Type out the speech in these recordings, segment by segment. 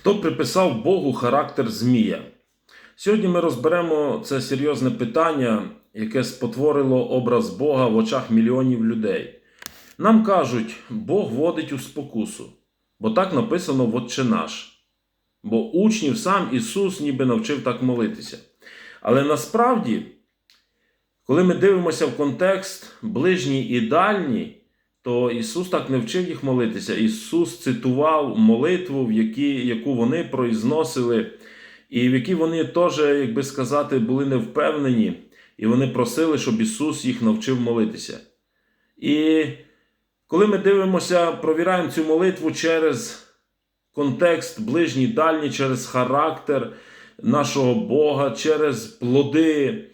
Хто приписав Богу характер Змія? Сьогодні ми розберемо це серйозне питання, яке спотворило образ Бога в очах мільйонів людей. Нам кажуть, Бог водить у спокусу, бо так написано в Отче наш. Бо учнів сам Ісус ніби навчив так молитися. Але насправді, коли ми дивимося в контекст ближній і дальній, то Ісус так не вчив їх молитися. Ісус цитував молитву, в які, яку вони произносили, і в якій вони теж, як би сказати, були невпевнені, і вони просили, щоб Ісус їх навчив молитися. І коли ми дивимося, провіраємо цю молитву через контекст ближній, дальній, через характер нашого Бога, через плоди,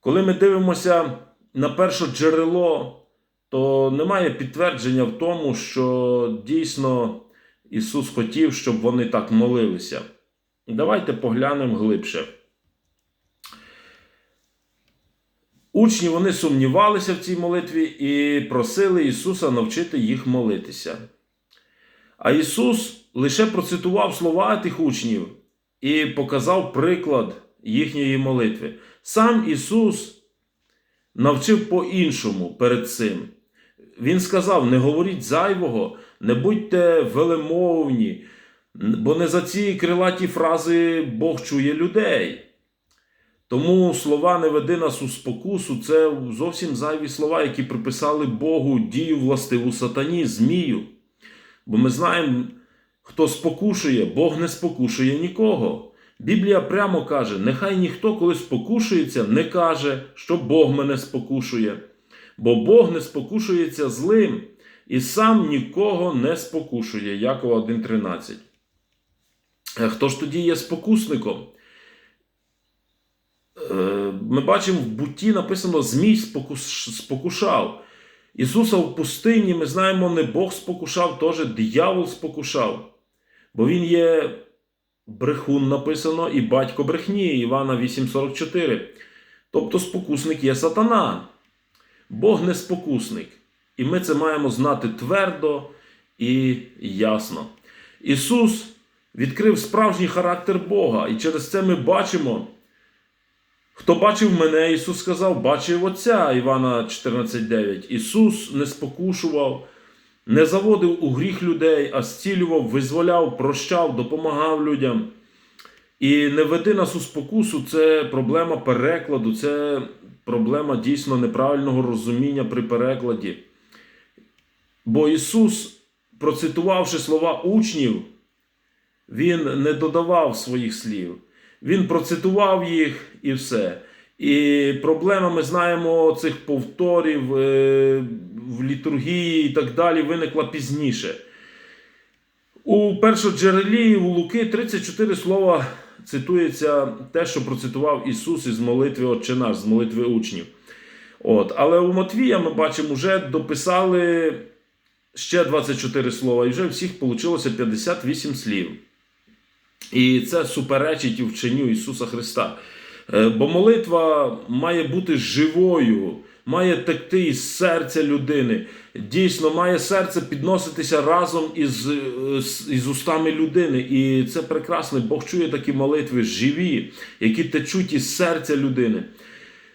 коли ми дивимося на перше джерело, то немає підтвердження в тому, що дійсно Ісус хотів, щоб вони так молилися. Давайте поглянемо глибше. Учні вони сумнівалися в цій молитві і просили Ісуса навчити їх молитися. А Ісус лише процитував слова тих учнів і показав приклад їхньої молитви. Сам Ісус навчив по-іншому перед цим. Він сказав: не говоріть зайвого, не будьте велемовні, бо не за ці крилаті фрази Бог чує людей. Тому слова не веди нас у спокусу це зовсім зайві слова, які приписали Богу дію властиву сатані, змію. Бо ми знаємо, хто спокушує, Бог не спокушує нікого. Біблія прямо каже: нехай ніхто, коли спокушується, не каже, що Бог мене спокушує. Бо Бог не спокушується злим і сам нікого не спокушує. Якова 1.13. Е, Хто ж тоді є спокусником? Е, Ми бачимо в бутті написано Змій спокушав. Ісуса в пустині, ми знаємо, не Бог спокушав, теж диявол спокушав. Бо Він є брехун написано і батько брехні Івана 8,44. Тобто спокусник є сатана. Бог не спокусник. І ми це маємо знати твердо і ясно. Ісус відкрив справжній характер Бога, і через це ми бачимо. Хто бачив мене, Ісус сказав, бачив Отця Івана 14,9. Ісус не спокушував, не заводив у гріх людей, а зцілював, визволяв, прощав, допомагав людям. І не веди нас у спокусу це проблема перекладу, це проблема дійсно неправильного розуміння при перекладі. Бо Ісус, процитувавши слова учнів, Він не додавав своїх слів. Він процитував їх і все. І проблема, ми знаємо, цих повторів е, в літургії і так далі виникла пізніше. У першоджерелі у Луки 34 слова цитується те, що процитував Ісус із молитви Отче наш, з молитви учнів. От. Але у Матвія ми бачимо, вже дописали ще 24 слова, і вже всіх вийшло 58 слів. І це суперечить вченню Ісуса Христа. Е, Бо молитва має бути живою, має текти із серця людини. Дійсно, має серце підноситися разом із, е, із устами людини. І це прекрасно. Бог чує такі молитви живі, які течуть із серця людини.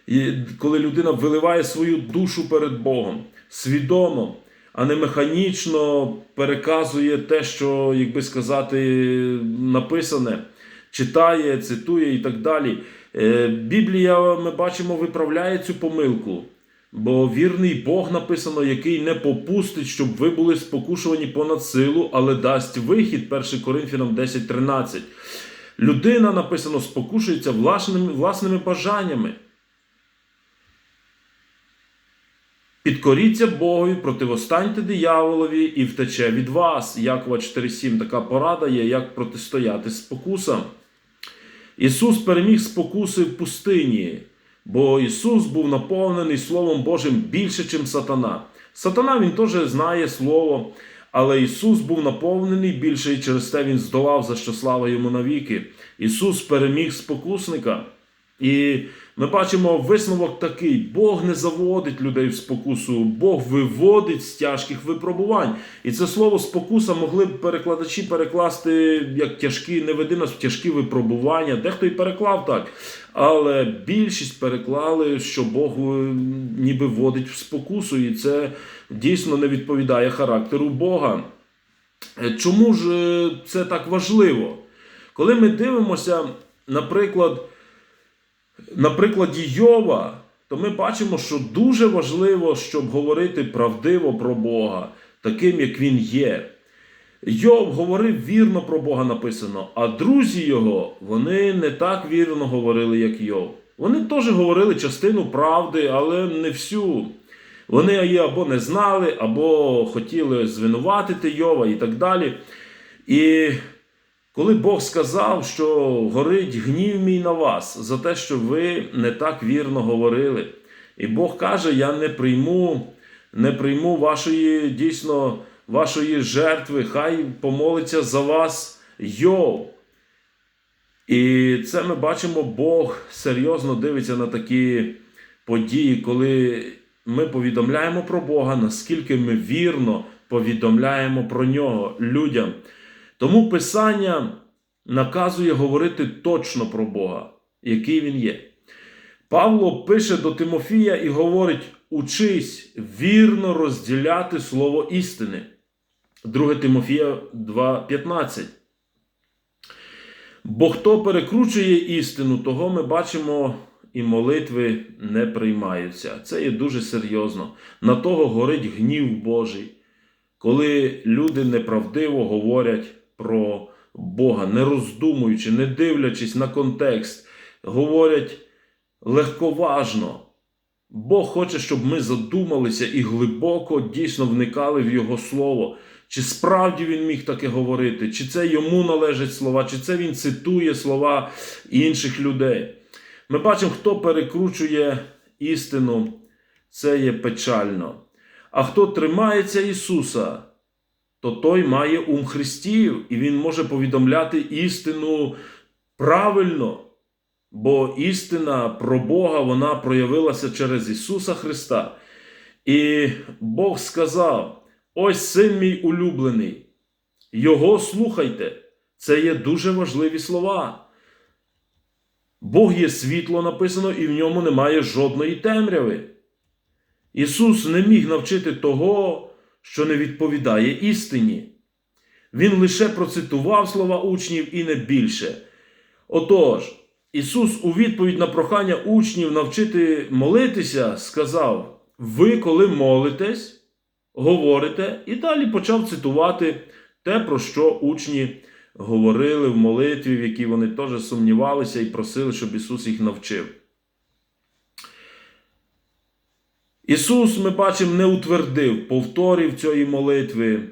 І коли людина виливає свою душу перед Богом свідомо, а не механічно переказує те, що, як би сказати, написане, читає, цитує і так далі. Е, Біблія, ми бачимо, виправляє цю помилку. Бо вірний Бог написано, який не попустить, щоб ви були спокушувані понад силу, але дасть вихід 1 Коринфянам 10.13. Людина написано спокушується власними, власними бажаннями. Підкоріться Богові, противостаньте дияволові і втече від вас. Якова 4.7. Така порада є, як протистояти спокусам. Ісус переміг спокуси в пустині, бо Ісус був наповнений Словом Божим більше, чим сатана. Сатана він теж знає Слово, але Ісус був наповнений більше, і через те Він здолав, за що слава йому навіки. Ісус переміг спокусника. І ми бачимо висновок такий: Бог не заводить людей в спокусу, Бог виводить з тяжких випробувань. І це слово спокуса могли б перекладачі перекласти як тяжкі, не веди нас в тяжкі випробування. Дехто і переклав так. Але більшість переклали, що Бог е, ніби вводить в спокусу, і це дійсно не відповідає характеру Бога. Е, Чому ж е, це так важливо? Коли ми дивимося, наприклад, на прикладі Йова, то ми бачимо, що дуже важливо, щоб говорити правдиво про Бога, таким, як він є. Йов говорив вірно про Бога написано, а друзі його вони не так вірно говорили, як Йов. Вони теж говорили частину правди, але не всю. Вони її або не знали, або хотіли звинуватити Йова і так далі. І коли Бог сказав, що горить гнів мій на вас за те, що ви не так вірно говорили. І Бог каже: Я не прийму, не прийму вашої дійсно вашої жертви, хай помолиться за вас Йов. І це ми бачимо, Бог серйозно дивиться на такі події, коли ми повідомляємо про Бога, наскільки ми вірно повідомляємо про нього людям. Тому Писання наказує говорити точно про Бога, який він є. Павло пише до Тимофія і говорить: учись вірно розділяти слово істини. 2 Тимофія 2,15. Бо хто перекручує істину, того ми бачимо, і молитви не приймаються. Це є дуже серйозно. На того горить гнів Божий, коли люди неправдиво говорять про Бога, не роздумуючи, не дивлячись на контекст, говорять легковажно. Бог хоче, щоб ми задумалися і глибоко дійсно вникали в Його Слово. Чи справді він міг таке говорити, чи це йому належать слова, чи це він цитує слова інших людей. Ми бачимо, хто перекручує істину, це є печально. А хто тримається Ісуса, то той має ум Христів, і Він може повідомляти істину правильно. Бо істина про Бога вона проявилася через Ісуса Христа. І Бог сказав: ось син мій улюблений, Його слухайте. Це є дуже важливі слова. Бог є світло написано, і в ньому немає жодної темряви. Ісус не міг навчити того, що не відповідає істині. Він лише процитував слова учнів і не більше. Отож, Ісус у відповідь на прохання учнів навчити молитися, сказав: Ви, коли молитесь, говорите, і далі почав цитувати те, про що учні говорили в молитві, в якій вони теж сумнівалися і просили, щоб Ісус їх навчив. Ісус, ми бачимо, не утвердив повторів цієї молитви,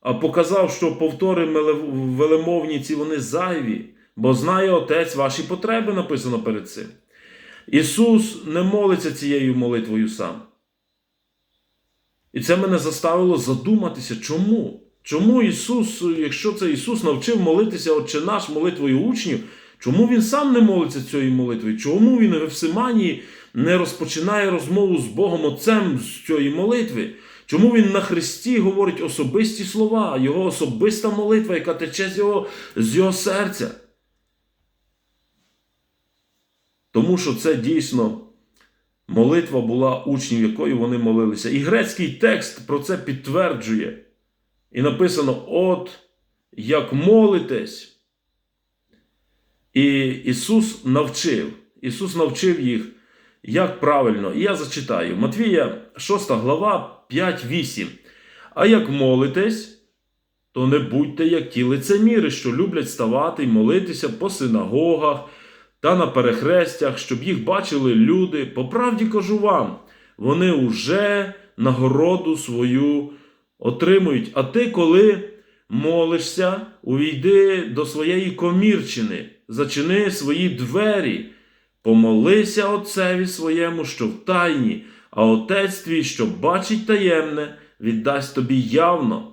а показав, що повтори велемовні ці вони зайві, бо знає Отець ваші потреби, написано перед цим. Ісус не молиться цією молитвою сам. І це мене заставило задуматися, чому? Чому Ісус, якщо це Ісус навчив молитися Отче наш молитвою учнів, чому Він сам не молиться цією молитвою? Чому Він в Евсиманії не розпочинає розмову з Богом Отцем з цієї молитви? Чому він на Христі говорить особисті слова, Його особиста молитва, яка тече з Його, з його серця? Тому що це дійсно молитва була учнів, якою вони молилися. І грецький текст про це підтверджує. І написано: От як молитесь. І Ісус навчив. Ісус навчив їх, як правильно. І я зачитаю. Матвія, 6 глава, 5-8. А як молитесь, то не будьте як ті лицеміри, що люблять ставати і молитися по синагогах та на перехрестях, щоб їх бачили люди. По правді кажу вам, вони уже нагороду свою отримують. А ти, коли молишся, увійди до своєї комірчини, зачини свої двері, помолися Отцеві своєму, що в тайні, а Отець твій, що бачить таємне, віддасть тобі явно.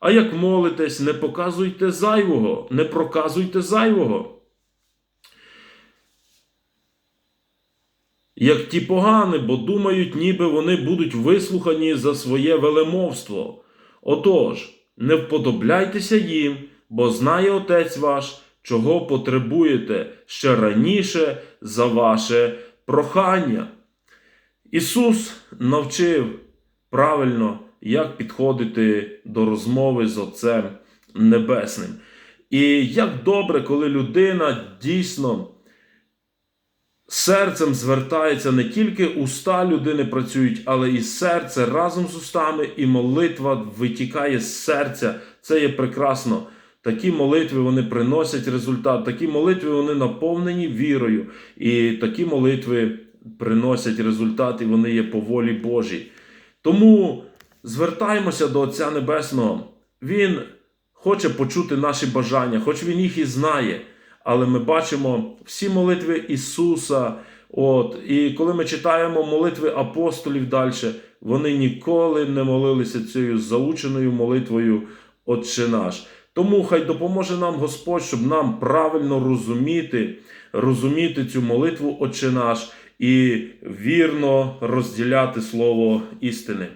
А як молитесь, не показуйте зайвого, не проказуйте зайвого. як ті погані, бо думають, ніби вони будуть вислухані за своє велемовство. Отож, не вподобляйтеся їм, бо знає Отець ваш, чого потребуєте ще раніше за ваше прохання. Ісус навчив правильно, як підходити до розмови з Отцем Небесним. І як добре, коли людина дійсно серцем звертається, не тільки уста людини працюють, але і серце разом з устами, і молитва витікає з серця. Це є прекрасно. Такі молитви вони приносять результат, такі молитви вони наповнені вірою, і такі молитви приносять результат, і вони є по волі Божій. Тому звертаємося до Отця Небесного. Він хоче почути наші бажання, хоч він їх і знає. Але ми бачимо всі молитви Ісуса. От, і коли ми читаємо молитви апостолів далі, вони ніколи не молилися цією заученою молитвою Отче наш. Тому хай допоможе нам Господь, щоб нам правильно розуміти, розуміти цю молитву Отче наш і вірно розділяти слово істини.